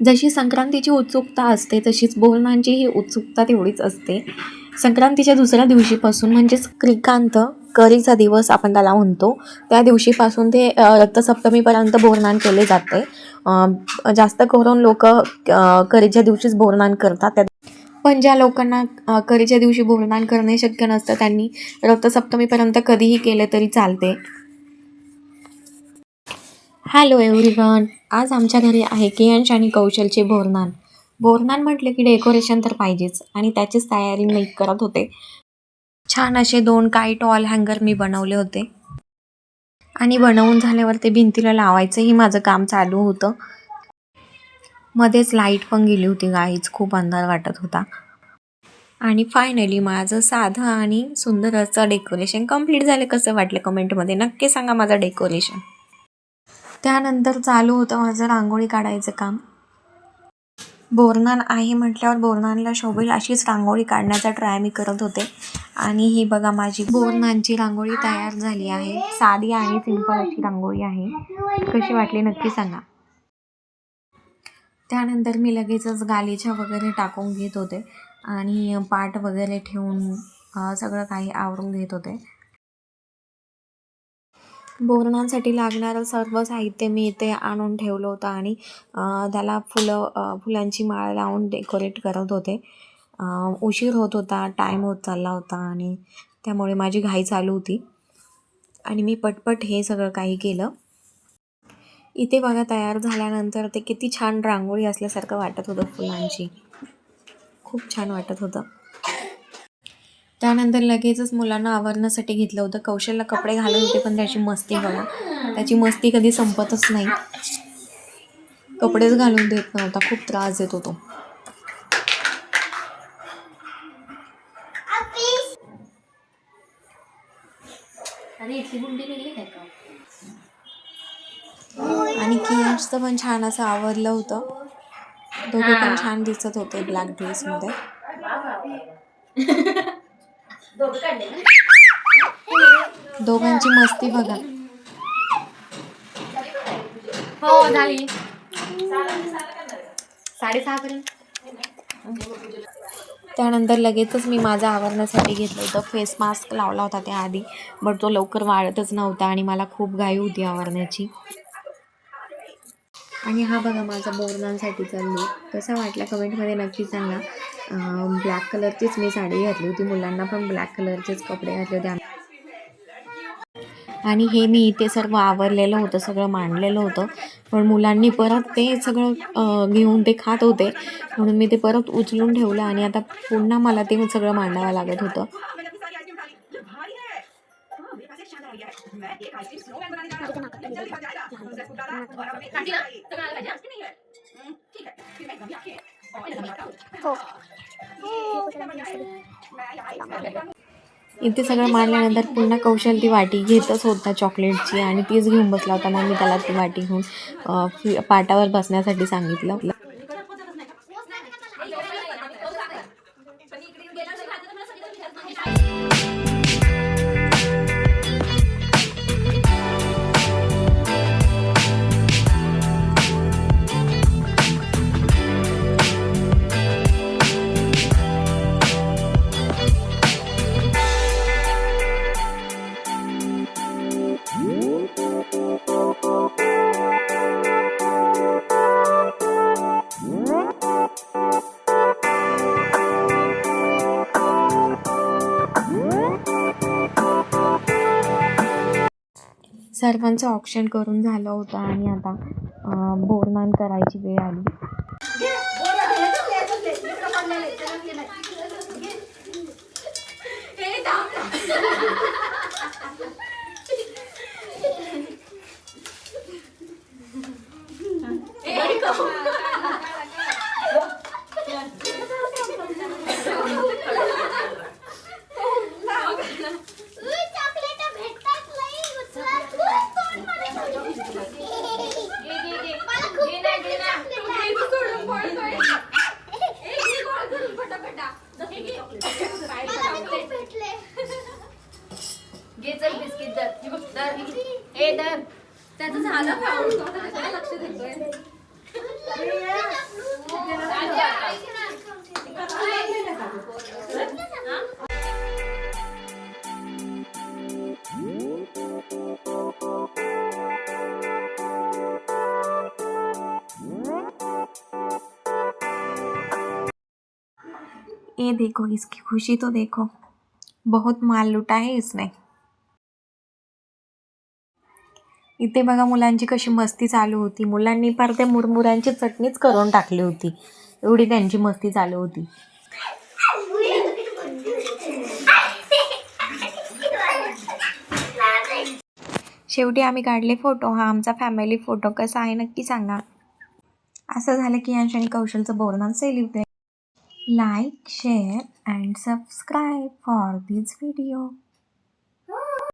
जशी संक्रांतीची उत्सुकता असते तशीच बोलणांचीही उत्सुकता तेवढीच असते. संक्रांतीच्या दुसऱ्या दिवशीपासून म्हणजेच क्रिकांत करीचा दिवस आपण त्याला म्हणतो त्या दिवशीपासून ते रक्तसप्तमीपर्यंत बोरनान केले जाते. जास्त करून लोक करीच्या दिवशीच बोरनान करतात. त्या पण ज्या लोकांना करीच्या दिवशी बोरनान करणे शक्य नसतं त्यांनी रक्तसप्तमीपर्यंत कधीही केले तरी चालते. हॅलो एव्हरीवन आज आमच्या घरी आहे कियांश आणि कौशलचे बोरनान. बोरनान म्हटले की डेकोरेशन तर पाहिजेच आणि त्याचीच तयारी मी करत होते. छान असे दोन काईट टॉल हँगर मी बनवले होते. आणि बनवून झाल्यावर ते भिंतीला लावायचंही माझं काम चालू होतं. मध्येच लाइट पण गेली होती गाईच खूप अंधार वाटत होता. आणि फायनली माझं साधं आणि सुंदर असं डेकोरेशन कंप्लीट झालं. कसं वाटलं कमेंटमध्ये नक्की सांगा माझं डेकोरेशन त्यानंतर चालू होतं माझं रांगोळी काढायचं काम. बोरनान आहे म्हटल्यावर बोरनानला शोभेल अशीच रांगोळी काढण्याचा ट्राय मी करत होते. आणि ही बघा माझी बोरनानची रांगोळी तयार झाली आहे. साधी आणि सिंपल अशी रांगोळी आहे. कशी वाटली नक्की सांगा. त्यानंतर मी लगेचच गालीच्या वगैरे टाकून घेत होते. आणि पाट वगैरे ठेवून सगळं काही आवरून घेत होते. बोरणांसाठी लागणारं सर्व साहित्य मी इथे आणून ठेवलं होतं आणि त्याला फुलं फुलांची माळ लावून डेकोरेट करत होते. उशीर होत होता टाईम होत चालला होता आणि त्यामुळे माझी घाई चालू होती. आणि मी पटपट हे सगळं काही केलं. इथे बघा तयार झाल्यानंतर ते किती छान रांगोळी असल्यासारखं वाटत होतं फुलांची. खूप छान वाटत होतं. त्यानंतर लगेचच मुलांना आवरण्यासाठी घेतलं होतं. कौशलला कपडे घालत होते पण त्याची मस्ती बघा त्याची मस्ती कधी संपतच नाही. कपडेच घालून देत नव्हता. खूप त्रास देत होतो. आणि कियांशचं पण छान असं आवरलं होतं. दोघे पण छान दिसत होते ब्लॅक ड्रेसमध्ये दोघांची मस्ती बघा. हो झाली. साडेसहा पर्यंत. त्यानंतर लगेचच मी माझं आवरण्यासाठी घेतलं होतं. फेस मास्क लावला होता त्याआधी बट तो लवकर वाढतच नव्हता आणि मला खूप घाई होती आवरण्याची. आणि हा बघा माझा बोरनांसाठीचा लूक कसा वाटला? कमेंटमध्ये नक्की सांगा. ब्लॅक कलरचीच मी साडी घातली होती. मुलांना पण ब्लॅक कलरचेच कपडे घातले होते आणि हे मी इथे सर्व आवरलेलं होतं सगळं मांडलेलं होतं. पण मुलांनी परत ते सगळं घेऊन ते खात होते. म्हणून मी ते परत उचलून ठेवलं आणि आता पुन्हा मला ते सगळं मांडावं लागत होतं. इथे सगळं मारल्यानंतर पूर्ण कौशल ती वाटी घेतच होता चॉकलेटची आणि तीच घेऊन बसला होता मग मी त्याला ती वाटी घेऊन पाटावर बसण्यासाठी सांगितलं. सर्वांचं ऑप्शन करून झालं होतं आणि आता बोरमान करायची वेळ आली त्याचं झालं लक्ष देतोय. ये देखो, इसकी खुशी तो देखो। बहुत माल लुटा है इसने। इथे बघा मुलांची कशी मस्ती चालू होती. मुलांनी फार त्या मुरमुऱ्यांची चटणीच करून टाकली होती. एवढी त्यांची मस्ती चालू होती. शेवटी आम्ही काढले फोटो. हा आमचा फॅमिली फोटो कसा आहे नक्की सांगा. असं झालं की अंश आणि कौशलचं बोलणं celebrate like share and subscribe for this video